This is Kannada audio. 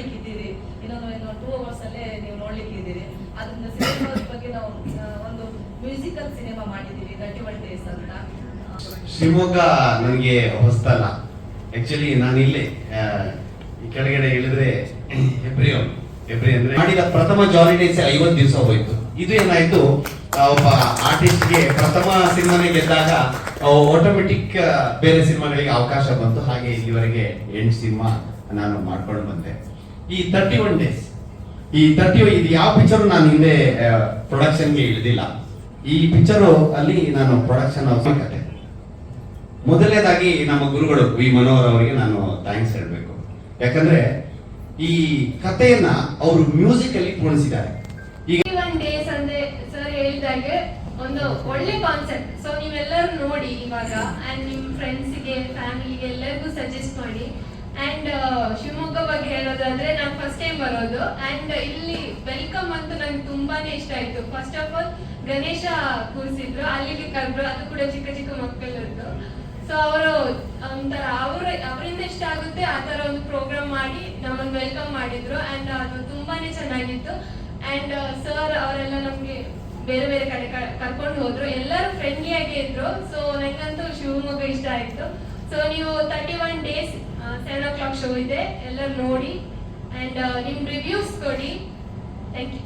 ನೋಡ್ಲಿಕ್ಕಿದ್ದೀರಿ. ಇನ್ನೊಂದು ಇನ್ನೊಂದು ಟೂ ಅವರ್ಸ್ ಅಲ್ಲೇ ನೀವು ನೋಡ್ಲಿಕ್ಕಿದ್ದೀರಿ. ಅದನ್ನ ಸಿನಿಮಾ ಬಗ್ಗೆ ನಾವು ಒಂದು ಮ್ಯೂಸಿಕಲ್ ಸಿನಿಮಾ ಮಾಡಿದ್ದೀವಿ ಥರ್ಟಿ ಡೇಸ್ ಅಂತ. ಶಿವಮೊಗ್ಗ ನನಗೆ ಹೊಸ್ತಲ್ಲ. ಆಕ್ಚುಲಿ ಇಲ್ಲಿ ಈ ಕೆಳಗಡೆ ಹೇಳಿದ್ರೆ ಹೆಬ್ರಿ ಎಬ್ರಿ ಅಂದ್ರೆ ಮಾಡಿದ ಪ್ರಥಮ ಜಾಲಿ ಡೇಸ್ ಐವತ್ತು ದಿವಸ ಹೋಯ್ತು. ಇದು ಏನಾಯ್ತು ಒಬ್ಬ ಆರ್ಟಿಸ್ಟ್ಗೆ ಪ್ರಥಮ ಸಿನಿಮಾನೆ ಗೆದ್ದಾಗ ಆಟೋಮೆಟಿಕ್ ಬೇರೆ ಸಿನಿಮಾಗಳಿಗೆ ಅವಕಾಶ ಬಂತು. ಹಾಗೆ ಇಲ್ಲಿವರೆಗೆ ಎಂಟು ಸಿನಿಮಾ ನಾನು ಮಾಡ್ಕೊಂಡು ಬಂದೆ. ಈ ತರ್ಟಿ ಒನ್ ಡೇಸ್ ಈ ತರ್ಟಿ ಇದು ಯಾವ ಪಿಕ್ಚರ್ ನಾನು ಹಿಂದೆ ಪ್ರೊಡಕ್ಷನ್ಗೆ ಇಳಿದಿಲ್ಲ. ಈ ಪಿಕ್ಚರು ಅಲ್ಲಿ ನಾನು ಪ್ರೊಡಕ್ಷನ್ ಅವಶ್ಯಕತೆ ಮೊದಲನೇದಾಗಿ ನಮ್ಮ ಗುರುಗಳು ವಿ ಮನೋಹರ್ ಅವರಿಗೆ ನಾನು ಥ್ಯಾಂಕ್ಸ್ ಹೇಳಬೇಕು. ಯಾಕಂದ್ರೆ ಈ ಕಥೆಯನ್ನ ಅವರು ಮ್ಯೂಸಿಕ್ ಅಲ್ಲಿ ಪೂರ್ಣಿಸಿದ್ದಾರೆ ಈಗ ಡೇಸ್ ಅಂದ್ರೆ ಒಂದು ಒಳ್ಳೆ ಕಾನ್ಸೆಪ್ಟ್ ಸೊ ನೀವೆಲ್ಲರೂ ನೋಡಿ ಇವಾಗ ಅಂಡ್ ನಿಮ್ ಫ್ರೆಂಡ್ಸ್ಗೆ ಫ್ಯಾಮಿಲಿಗೆ ಎಲ್ಲರಿಗೂ ಸಜೆಸ್ಟ್ ಮಾಡಿ. ಅಂಡ್ ಶಿವಮೊಗ್ಗ ಬಗ್ಗೆ ಹೇಳೋದಾದ್ರೆ ನಾನು ಫಸ್ಟ್ ಟೈಮ್ ಬರೋದು. ಅಂಡ್ ಇಲ್ಲಿ ವೆಲ್ಕಮ್ ಅಂತೂ ನಂಗೆ ತುಂಬಾನೇ ಇಷ್ಟ ಆಯ್ತು. ಫಸ್ಟ್ ಆಫ್ ಆಲ್ ಗಣೇಶ ಕೂರಿಸಿದ್ರು. ಅಲ್ಲಿಗೆ ಕರೆದ್ರು. ಅದು ಕೂಡ ಚಿಕ್ಕ ಚಿಕ್ಕ ಮಕ್ಕಳದ್ದು. ಸೊ ಅವರು ಒಂಥರ ಅವ್ರ, ಅವರಿಂದ ಇಷ್ಟ ಆಗುತ್ತೆ. ಆ ತರ ಒಂದು ಪ್ರೋಗ್ರಾಮ್ ಮಾಡಿ ನಮ್ಮನ್ನು ವೆಲ್ಕಮ್ ಮಾಡಿದ್ರು. ಅಂಡ್ ಅದು ತುಂಬಾನೇ ಚೆನ್ನಾಗಿತ್ತು. ಅಂಡ್ ಸರ್ ಅವರೆಲ್ಲ ನಮ್ಗೆ ಬೇರೆ ಬೇರೆ ಕಡೆ ಕರ್ಕೊಂಡು ಹೋದ್ರು. ಎಲ್ಲರೂ ಫ್ರೆಂಡ್ಲಿ ಆಗಿ ಇದ್ರು. ಸೊ ನಂಗಂತೂ ಶಿವಮೊಗ್ಗ ಇಷ್ಟ ಆಯ್ತು. ಸೊ ನೀವು thirty one days seven o'clock show ಇದೆ. ಎಲ್ಲರೂ ನೋಡಿ. ಆ್ಯಂಡ್ ನಿಮ್ಮ ರಿವ್ಯೂಸ್ ಕೊಡಿ. Thank you